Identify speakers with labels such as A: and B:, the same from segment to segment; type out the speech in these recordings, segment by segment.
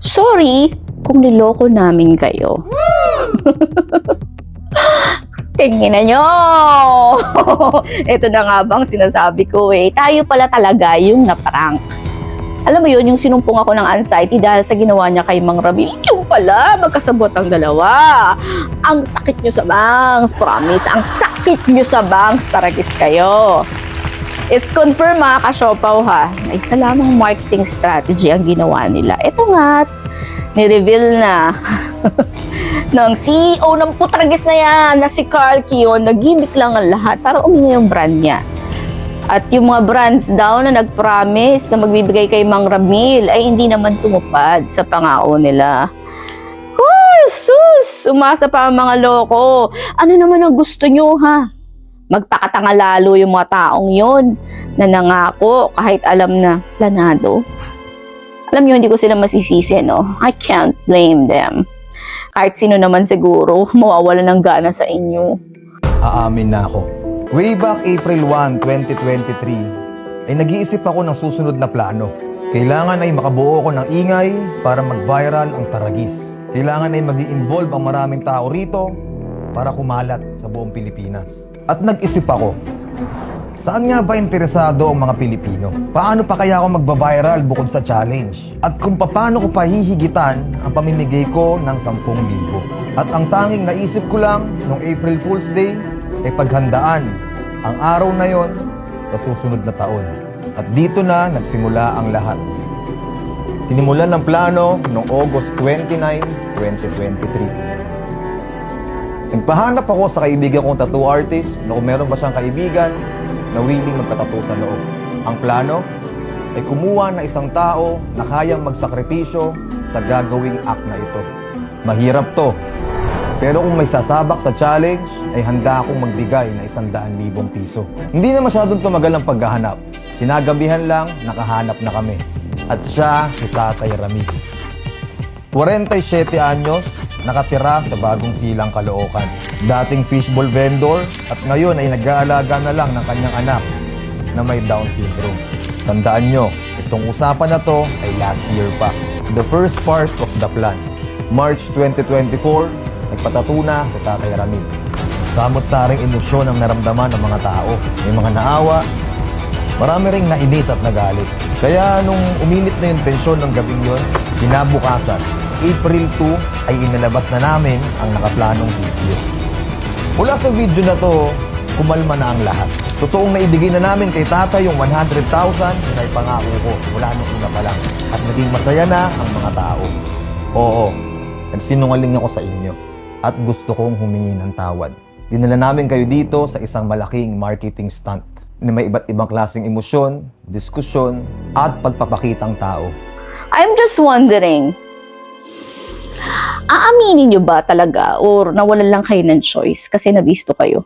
A: Sorry kung niloko namin kayo. Tingnan nyo! Ito na nga bang sinasabi ko eh. Tayo pala talaga yung naprank. Alam mo yun, yung sinumpong ako ng anxiety dahil sa ginawa niya kay Mang Ramil, yung pala, magkasabot ang dalawa. Ang sakit nyo sa bangs, promise. Ang sakit nyo sa bangs, taragis kayo. It's confirmed mga kasyopaw ha, na isa lamang marketing strategy ang ginawa nila. Ito nga, ni-reveal na ng CEO ng putragis na yan na si Carl Kion, nagimik lang ang lahat para umingi yung brand niya. At yung mga brands daw na nag-promise na magbibigay kay Mang Ramil ay hindi naman tumupad sa pangako nila. Sus! Umasa pa ang mga loko. Ano naman ang gusto nyo, ha? Magpakatanga lalo yung mga taong yon na nangako kahit alam na planado. Alam nyo, hindi ko sila masisisi, no? I can't blame them. Kahit sino naman siguro, mawawala ng gana sa inyo.
B: Aamin na ako. Way back April 1, 2023, ay nag-iisip ako ng susunod na plano. Kailangan ay makabuo ko ng ingay para mag-viral ang Taragis. Kailangan ay mag involve ang maraming tao rito para kumalat sa buong Pilipinas. At nag-isip ako, saan nga ba interesado ang mga Pilipino? Paano pa kaya ako magba-viral bukod sa challenge? At kung paano ko pahihigitan ang pamimigay ko ng 10,000? At ang tanging naisip ko lang noong April Fool's Day ay paghandaan ang araw na yon sa susunod na taon. At dito na nagsimula ang lahat. Sinimulan ng plano noong August 29, 2023. Nagpahanap ako sa kaibigan kong tattoo artist na kung meron ba siyang kaibigan na willing magpatato sa loob. Ang plano ay kumuha ng isang tao na kayang magsakripisyo sa gagawing act na ito. Mahirap to, pero kung may sasabak sa challenge, ay handa akong magbigay na isang daan libong piso. Hindi na masyadong tumagal ang paghahanap. Sinagabihan lang, nakahanap na kami. At siya si Tatay Rami. 47 anyos, nakatira sa bagong silang Caloocan. Dating fishball vendor at ngayon ay nag-aalaga na lang ng kanyang anak na may Down syndrome. Tandaan nyo, itong usapan na to ay last year pa. The first part of the plan. March 2024, nagpatatuna sa Tatay Ramil. Samot-saring emosyon ang naramdaman ng mga tao. May mga naawa, marami ring nainis at nagalit. Kaya nung uminit na yung tensyon ng gabing yon, kinabukasan, April 2 ay inilabas na namin ang nakaplanong video. Mula sa video na to, kumalma na ang lahat. Totoong naibigay na namin kay tata yung 100,000 na ipangako ko mula nung una pa lang. At naging masaya na ang mga tao. Oo, nagsinungaling ako sa inyo at gusto kong humingi ng tawad. Dinala namin kayo dito sa isang malaking marketing stunt na may iba't ibang klaseng emosyon, diskusyon, at pagpapakitang tao.
A: I'm just wondering, aaminin nyo ba talaga or nawalan lang kayo ng choice kasi nabisto kayo?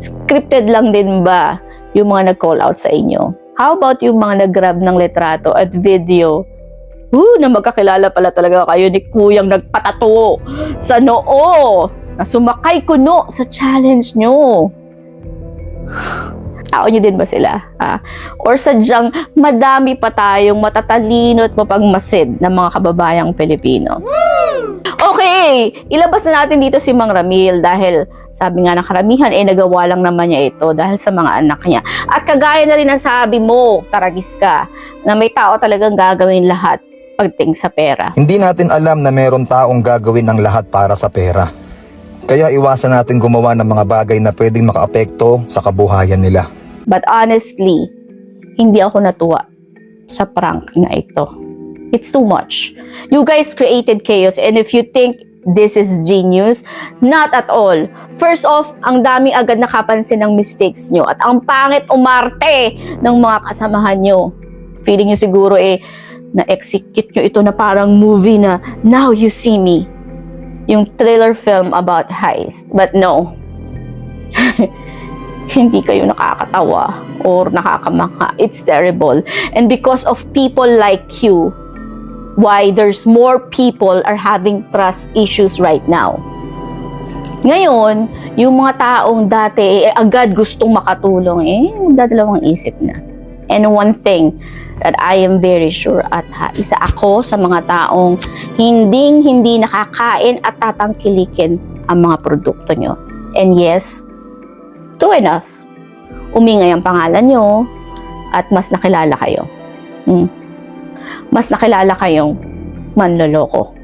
A: Scripted lang din ba yung mga nag-call out sa inyo? How about yung mga nag-grab ng letrato at video? Woo, na magkakilala pala talaga kayo ni Kuyang nagpatato sa noo na sumakay kuno sa challenge nyo. Tao nyo din ba sila? Ha? Or sadyang madami pa tayong matatalino at mapagmasid ng mga kababayang Pilipino? Okay, ilabas na natin dito si Mang Ramil dahil sabi nga ng karamihan eh nagawa lang naman niya ito dahil sa mga anak niya. At kagaya na rin ang sabi mo, Taragis ka, na may tao talagang gagawin lahat pagting sa pera.
B: Hindi natin alam na meron taong gagawin ang lahat para sa pera. Kaya iwasan natin gumawa ng mga bagay na pwedeng makaapekto sa kabuhayan nila.
A: But honestly, hindi ako natuwa sa prank na ito. It's too much. You guys created chaos and if you think this is genius, not at all. First off, ang dami agad nakapansin ng mistakes nyo at ang pangit umarte ng mga kasamahan nyo. Feeling nyo siguro eh, na-execute nyo ito na parang movie na Now You See Me. Yung thriller film about heist. But no. hindi kayo nakakatawa or nakakamangha. It's terrible. And because of people like you, why there's more people are having trust issues right now. Ngayon, yung mga taong dati eh, agad gustong makatulong, eh, magdadalawang isip na. And one thing that I am very sure at ha, isa ako sa mga taong hinding hindi nakakain at tatangkilikin ang mga produkto nyo. And yes, true enough, umingay ang pangalan nyo at mas nakilala kayo. Hmm. Mas nakilala kayong manloloko.